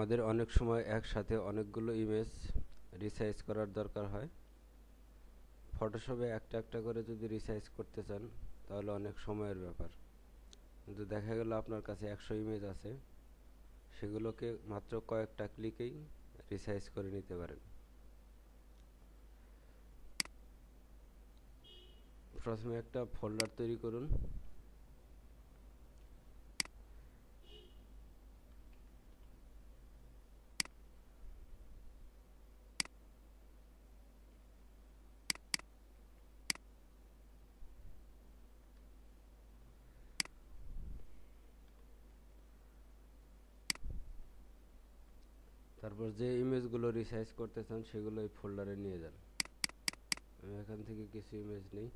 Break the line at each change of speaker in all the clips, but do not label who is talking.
আমাদের অনেক সময় একসাথে অনেকগুলো ইমেজ রিসাইজ করার দরকার হয়। ফটোশপে একটা একটা করে যদি রিসাইজ করতে চান, তাহলে অনেক সময়ের ব্যাপার। কিন্তু দেখা গেল আপনার কাছে একশো ইমেজ আছে, সেগুলোকে মাত্র কয়েকটা ক্লিকেই রিসাইজ করে নিতে পারেন। প্রথমে একটা ফোল্ডার তৈরি করুন। তারপর যে ইমেজগুলো রিসাইজ করতে চান সেগুলো এই ফোল্ডারে নিয়ে যান। আমি এখান থেকে কিছু ইমেজ নেই।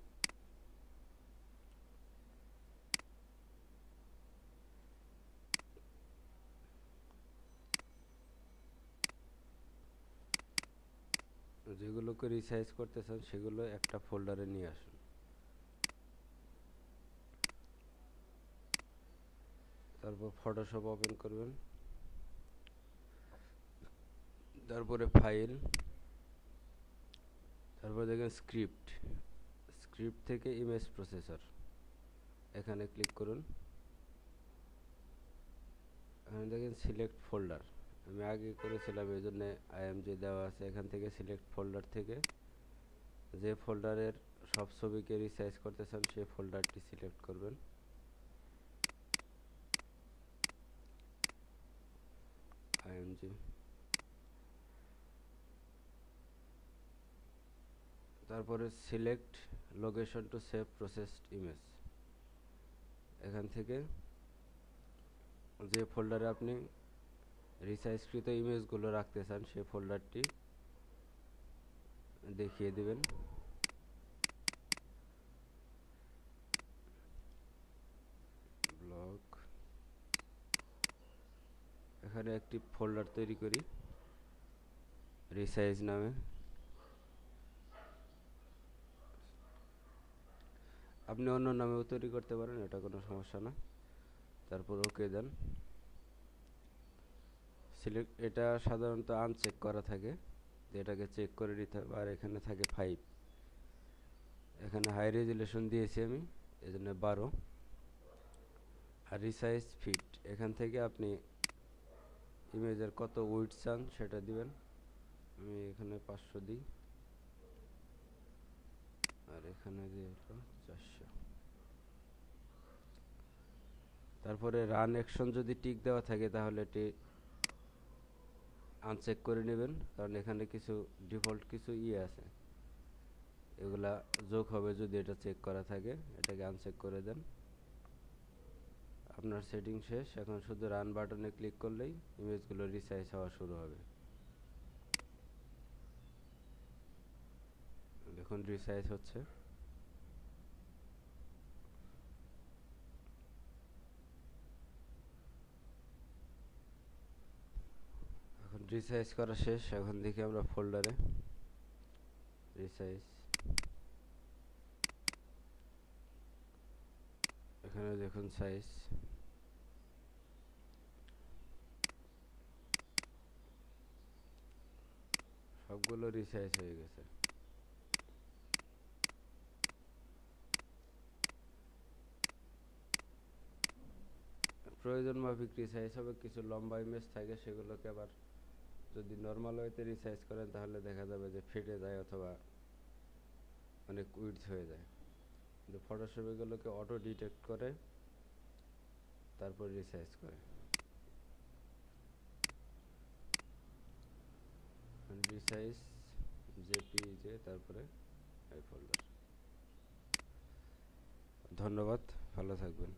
যেগুলোকে রিসাইজ করতে চান সেগুলো একটা ফোল্ডারে নিয়ে আসুন। তারপর ফটোশপ ওপেন করবেন। তারপরে ফাইল তারপর দেখেন স্ক্রিপ্ট স্ক্রিপ্ট থেকে ইমেজ প্রসেসর এখানে ক্লিক করুন। এখানে দেখেন সিলেক্ট ফোল্ডার আমি আগে করেছিলাম এই জন্যে আইএমজি দেওয়া আছে। এখান থেকে সিলেক্ট ফোল্ডার থেকে যে ফোল্ডারের সব ছবিকে রিসাইজ করতে চান, সেই ফোল্ডারটি সিলেক্ট করবেন। আইএমজি তারপরে select location to save processed image এখান থেকে যে ফোল্ডারে আপনি রিসাইজকৃত ইমেজগুলো রাখতে চান, সেই ফোল্ডারটি দেখিয়ে দিবেন। ব্লক এখানে একটি ফোল্ডার তৈরি করি রিসাইজ নামে। আপনি অন্য নামেও তৈরি করতে পারেন, এটা কোনো সমস্যা না। তারপর ওকে দেন। সিলেক্ট এটা সাধারণত আনচেক করা থাকে। এটাকে চেক করে নিতে হবে, আর এখানে থাকে ফাইভ এখানে হাই রেজুলেশন দিয়েছি আমি এই জন্য বারো। আর রিসাইজ ফিট এখান থেকে আপনি ইমেজের কত উইট চান সেটা দিবেন। আমি এখানে পাঁচশো দিই। আর এখানে দিয়ে চারশো। তারপরে রান অ্যাকশন যদি টিক দেওয়া থাকে, তাহলে এটি আনচেক করে নেবেন, কারণ এখানে কিছু ডিফল্ট কিছু ইয়ে আছে। এগুলা যোগ হবে যদি এটা চেক করা থাকে, এটাকে আনচেক করে দেন। আপনার সেটিং শেষ, এখন শুধু রান বাটনে ক্লিক করলেই ইমেজগুলো রিসাইজ হওয়া শুরু হবে। দেখুন রিসাইজ হচ্ছে। এখন রিসাইজ করা শেষ, এখন দেখি আমরা ফোল্ডারে রিসাইজ এখানে দেখুন সাইজ সবগুলো রিসাইজ হয়ে গেছে। প্রয়োজন মাফিক রিসাইজ হবে, কিছু লম্বা ইমেজ থাকে, সেগুলোকে আবার যদি নর্মাল ওয়েতে রিসাইজ করেন, তাহলে দেখা যাবে যে ফেটে যায় অথবা অনেক উইডস হয়ে যায়। কিন্তু ফটোশপ এগুলোকে অটো ডিটেক্ট করে, তারপর রিসাইজ করে। রিসাইজ জেপিজে তারপরে এই ফোল্ডার ধন্যবাদ, ভালো থাকবেন।